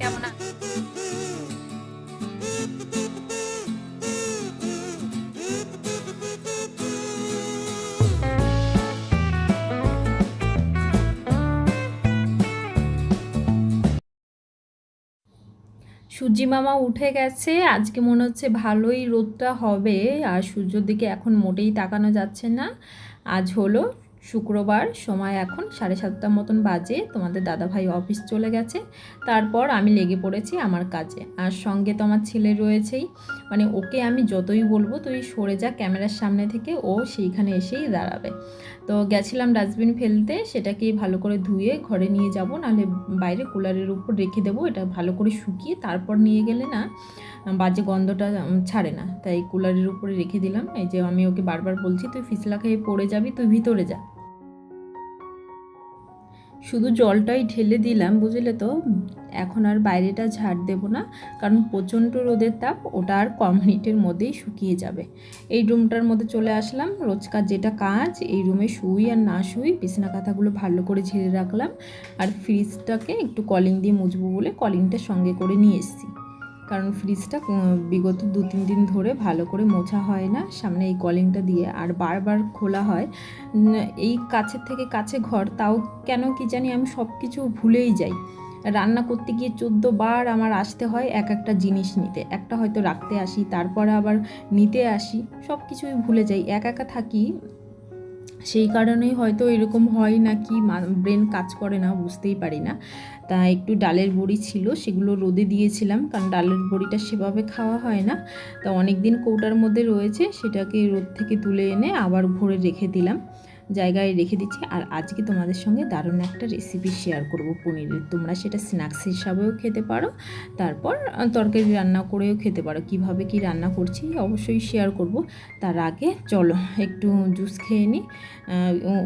কেমন সূর্যি মামা উঠে গেছে, আজকে মনে হচ্ছে ভালোই রোদটা হবে, আর সূর্যর দিকে এখন মোটেই তাকানো যাচ্ছে না। আজ হলো শুক্রবার সময় এখন সাড়ে সাতটার মতন বাজে। তোমাদের দাদাভাই অফিস চলে গেছে। তারপর আমি লেগে পড়েছি আমার কাজে। আর সঙ্গে তো আমার ছেলে রয়েছেই। মানে ওকে আমি যতই বলব, তুই সরে যা ক্যামেরার সামনে থেকে, ও সেইখানে এসেই দাঁড়াবে। তো গেছিলাম ডাস্টবিন ফেলতে সেটাকে ভালো করে ধুয়ে ঘরে নিয়ে যাব, নাহলে বাইরে কুলারের উপর রেখে দেবো, এটা ভালো করে শুকিয়ে তারপর নিয়ে গেলে না, বাজে গন্ধটা ছাড়ে না। তাই কুলারের উপরে রেখে দিলাম। এই যে আমি ওকে বারবার বলছি, তুই ফিসলা খেয়ে পড়ে যাবি, তুই ভিতরে যা। শুধু জলটাই ঢেলে দিলাম, বুঝলে তো? এখন আর বাইরেটা ঝাড় দেব না, কারণ প্রচণ্ড রোদের তাপ, ওটা আর ক মিনিটের মধ্যেই শুকিয়ে যাবে। এই রুমটার মধ্যে চলে আসলাম, রোজকার যেটা কাজ, এই রুমে শুই আর না শুই, বিছানা কাঁথাগুলো ভালো করে ঝেড়ে রাখলাম, আর ফ্রিজটাকে একটু কলিং দিয়ে মুছবো বলে কলিংটা সঙ্গে করে নিয়ে এসেছি। কারণ ফ্রিজটা বিগত দু তিন দিন ধরে ভালো করে মোছা হয় না। সামনে এই কলিংটা দিয়ে আর বারবার খোলা হয়। এই কাছের থেকে কাছে ঘর, তাও কেন কি জানি আমি সব কিছু ভুলেই যাই। রান্না করতে গিয়ে চোদ্দ বার আমার আসতে হয় এক একটা জিনিস নিতে। একটা হয়তো রাখতে আসি, তারপরে আবার নিতে আসি সব কিছুই ভুলে যাই। একা একা থাকি, সেই কারণেই হয়তো এরকম হয় না কি ব্রেন কাজ করে না, বুঝতেই পারি না। তা একটু ডালের বড়ি ছিল, সেগুলো রোদে দিয়েছিলাম, কারণ ডালের বড়িটা সেভাবে খাওয়া হয় না। তা অনেক দিন কৌটার মধ্যে রয়েছে, সেটাকে রোদ থেকে তুলে এনে আবার ভরে রেখে দিলাম। জায়গায় রেখে দিচ্ছি। আর আজকে তোমাদের সঙ্গে দারুণ একটা রেসিপি শেয়ার করব পনিরের। তোমরা সেটা স্ন্যাক্স হিসাবেও খেতে পারো, তারপর তরকারি রান্না করেও খেতে পারো। কীভাবে কি রান্না করছি অবশ্যই শেয়ার করব। তার আগে চলো, একটু জুস খেয়ে নিই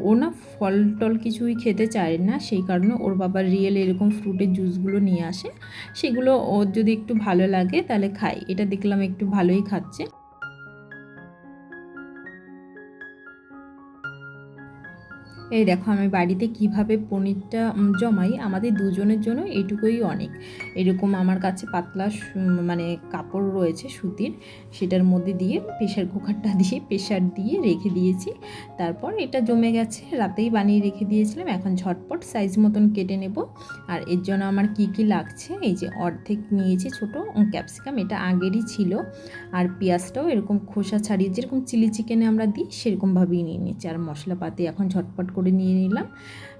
ও- না ফল টল কিছুই খেতে চায় না, সেই কারণে ওর বাবা রিয়েল এরকম ফ্রুটের জুসগুলো নিয়ে আসে। সেগুলো ওর যদি একটু ভালো লাগে তাহলে খাই এটা দেখলাম একটু ভালোই খাচ্ছে। এই দেখো আমি বাড়িতে কীভাবে পনিরটা জমাই, আমাদের দুজনের জন্য এইটুকুই অনেক। এরকম আমার কাছে পাতলা মানে কাপড় রয়েছে সুতির, সেটার মধ্যে দিয়ে প্রেশার কুকারটা দিয়ে প্রেশার দিয়ে রেখে দিয়েছি। তারপর এটা জমে গেছে, রাতেই বানিয়ে রেখে দিয়েছিলাম, এখন ঝটপট সাইজ মতন কেটে নেব। আর এর জন্য আমার কি কি লাগছে, এই যে অর্ধেক নিয়েছি ছোট ক্যাপসিকাম এটা আগেরই ছিল। আর পেঁয়াজটাও এরকম খোসা ছাড়িয়ে যেরকম চিলি চিকেনে আমরা দিই, সেরকমভাবেই নিয়ে নিচ্ছি। আর মশলাপাতি এখন ঝটপট করে নিয়ে নিলাম।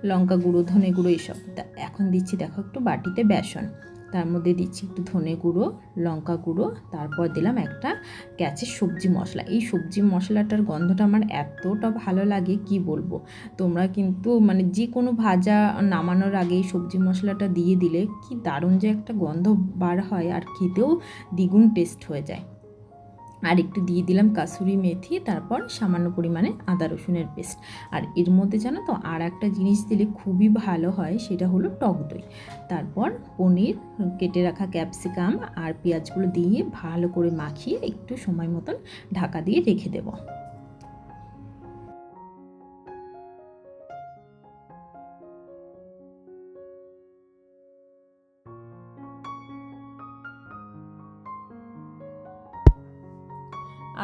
লঙ্কা গুঁড়ো, ধনে গুঁড়ো এসব। তা এখন দিচ্ছি দেখো একটু বাটিতে বেসন। তার মধ্যে দিচ্ছি একটু ধনে গুঁড়ো, লঙ্কা গুঁড়ো, তারপর দিলাম একটা গ্যাসের সবজি মশলা। এই সবজি মশলাটার গন্ধটা আমার এতটা ভালো লাগে, কি বলব? তোমরা কিন্তু মানে যে কোনো ভাজা নামানোর আগে এই সবজি মশলাটা দিয়ে দিলে কি দারুণ যে একটা গন্ধ বার হয়, আর খেতেও দ্বিগুণ টেস্ট হয়ে যায়। আর একটু দিয়ে দিলাম কাসুরি মেথি, তারপর সামান্য পরিমাণে আদা রসুনের পেস্ট। আর এর মধ্যে জানো তো আর একটা জিনিস দিলে খুবই ভালো হয়, সেটা হলো টক দই। তারপর পনির, কেটে রাখা ক্যাপসিকাম আর পেঁয়াজগুলো দিয়ে ভালো করে মাখিয়ে একটু সময় মতন ঢাকা দিয়ে রেখে দেবো।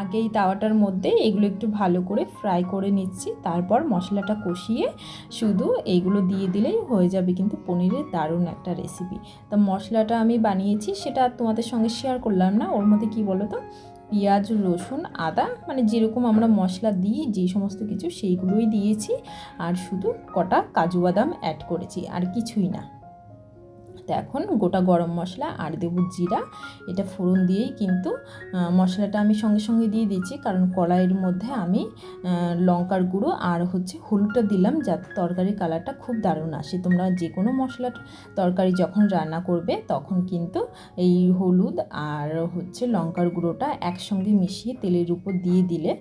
আগে এই তাওয়াটার মধ্যে এগুলো একটু ভালো করে ফ্রাই করে নিচ্ছি। তারপর মশলাটা কষিয়ে শুধু এইগুলো দিয়ে দিলেই হয়ে যাবে কিন্তু পনিরের দারুণ একটা রেসিপি তা মশলাটা আমি বানিয়েছি, সেটা তোমাদের সঙ্গে শেয়ার করলাম না। ওর মধ্যে কি বলো তো পেঁয়াজ, রসুন, আদা মানে যেরকম আমরা মশলা দিই, যে সমস্ত কিছু সেইগুলোই দিয়েছি। আর শুধু কটা কাজু বাদাম অ্যাড করেছি, আর কিছুই না। তো এখন গোটা গরম মশলা আর দেবো জিরা, এটা ফোড়ন দিয়েই কিন্তু মশলাটা আমি সঙ্গে সঙ্গে দিয়ে দিচ্ছি। কারণ কড়াইয়ের মধ্যে আমি লঙ্কার গুঁড়ো আর হচ্ছে হলুদটা দিলাম যাতে তরকারির কালারটা খুব দারুণ আসে। তোমরা যে কোনো মশলার তরকারি যখন রান্না করবে, তখন কিন্তু এই হলুদ আর হচ্ছে লঙ্কার গুঁড়োটা একসঙ্গে মিশিয়ে তেলের উপর দিয়ে দিলে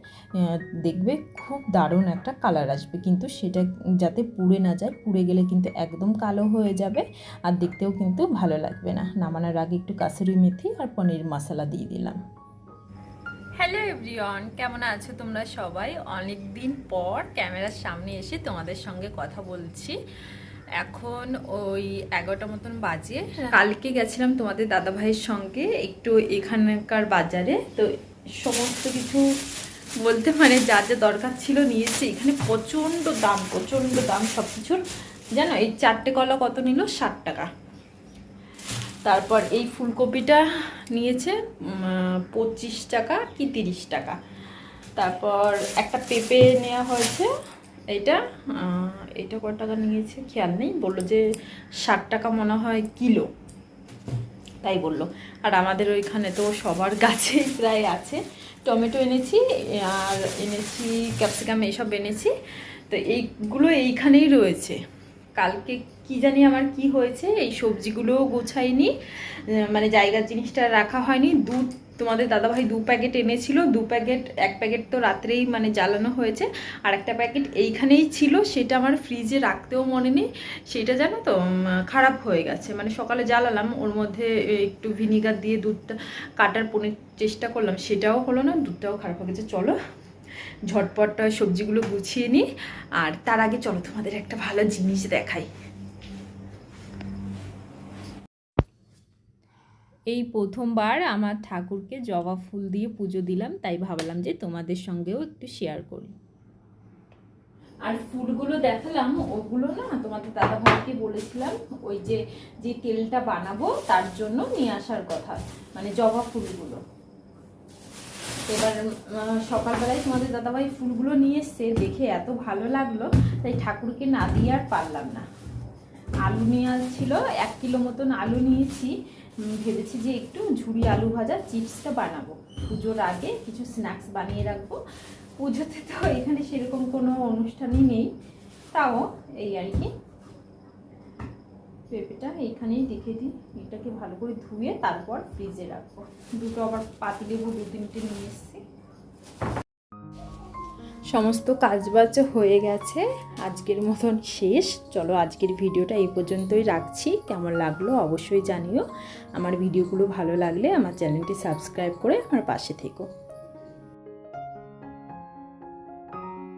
দেখবে খুব দারুণ একটা কালার আসবে। কিন্তু সেটা যাতে পুড়ে না যায়, পুড়ে গেলে কিন্তু একদম কালো হয়ে যাবে। আর দেখতেও কিন্তু ভালো লাগবে না। নামানোর আগে একটু কাসুরি মেথি আর পনির মশলা দিয়ে দিলাম। হ্যালো এভরিওয়ান, কেমন আছো তোমরা সবাই? অনেক দিন পর ক্যামেরার সামনে এসে তোমাদের সঙ্গে কথা বলছি। এখন ওই এগারোটা মতন বাজে। কালকে গেছিলাম তোমাদের দাদা ভাইয়ের সঙ্গে একটু এখানকার বাজারে। তো সমস্ত কিছু বলতে মানে যা যা দরকার ছিল নিয়েছি। এখানে প্রচণ্ড দাম প্রচণ্ড দাম সব কিছুর জানো এই চারটে কলা কত নিল? ষাট টাকা। তারপর এই ফুলকপিটা নিয়েছে পঁচিশ টাকা কি তিরিশ টাকা। তারপর একটা পেঁপে নেওয়া হয়েছে, এইটা এটা কত টাকা নিয়েছে খেয়াল নেই, বলল যে ষাট টাকা মনে হয় কিলো। তাই বলল। আর আমাদের ওইখানে তো সবার গাছেই প্রায় আছে। টমেটো এনেছি, আর এনেছি ক্যাপসিকাম, এইসব এনেছি। তো এইগুলো এইখানেই রয়েছে। কালকে কি জানি আমার কি হয়েছে, এই সবজিগুলোও গোছাইনি মানে জায়গার জিনিসটা রাখা হয়নি। দুধ তোমাদের দাদাভাই দু প্যাকেট এনেছিল, দু প্যাকেট, এক প্যাকেট তো রাত্রেই মানে জ্বালানো হয়েছে, আর একটা প্যাকেট এইখানেই ছিল, সেটা আমার ফ্রিজে রাখতেও মনে নেই। সেটা জানো তো খারাপ হয়ে গেছে মানে সকালে জ্বালালাম, ওর মধ্যে একটু ভিনিগার দিয়ে দুধটা কাটার পনেরো চেষ্টা করলাম, সেটাও হলো না, দুধটাও খারাপ হয়ে গেছে, চলো ঝটপট সবজিগুলো গুছিয়ে নিই আর তার আগে চলো তোমাদের একটা ভালো জিনিস দেখাই। এই প্রথমবার আমার ঠাকুরকে জবা ফুল দিয়ে পুজো দিলাম তাই ভাবলাম যে তোমাদের সঙ্গেও একটু শেয়ার করি। আর ফুলগুলো দেখালাম ওগুলো না তোমাদের দাদা ভাইকে বলেছিলাম ওই যে যে তেলটা বানাবো তার জন্য নিয়ে আসার কথা মানে জবা ফুলগুলো। এবার সকালবেলায় তোমাদের দাদাভাই ফুলগুলো নিয়ে এসছে, দেখে এত ভালো লাগল, তাই ঠাকুরকে না দিয়ে আর পারলাম না। আলু নিয়ে ছিল এক কিলো মতন আলু নিয়েছি। ভেবেছি যে একটু ঝুড়ি আলু ভাজা চিপসটা বানাবো। পুজোর আগে কিছু স্ন্যাক্স বানিয়ে রাখব। পুজোতে তো এখানে সেরকম কোনো অনুষ্ঠানই নেই, তাও এই আর কি। পেঁপেটা এইখানেই রেখে দিই এটাকে ভালো করে ধুয়ে তারপর ফ্রিজে রাখব। দুটো আবার পাতিলেবু দু তিনটে নিয়ে এসেছি। সমস্ত কাজবাজ হয়ে গেছে। আজকের মতন শেষ। চলো আজকের ভিডিওটা এই পর্যন্তই রাখছি। কেমন লাগল অবশ্যই জানিও। আমার ভিডিওগুলো ভালো লাগলে আমার চ্যানেলটি সাবস্ক্রাইব করে আমার পাশে থেকো।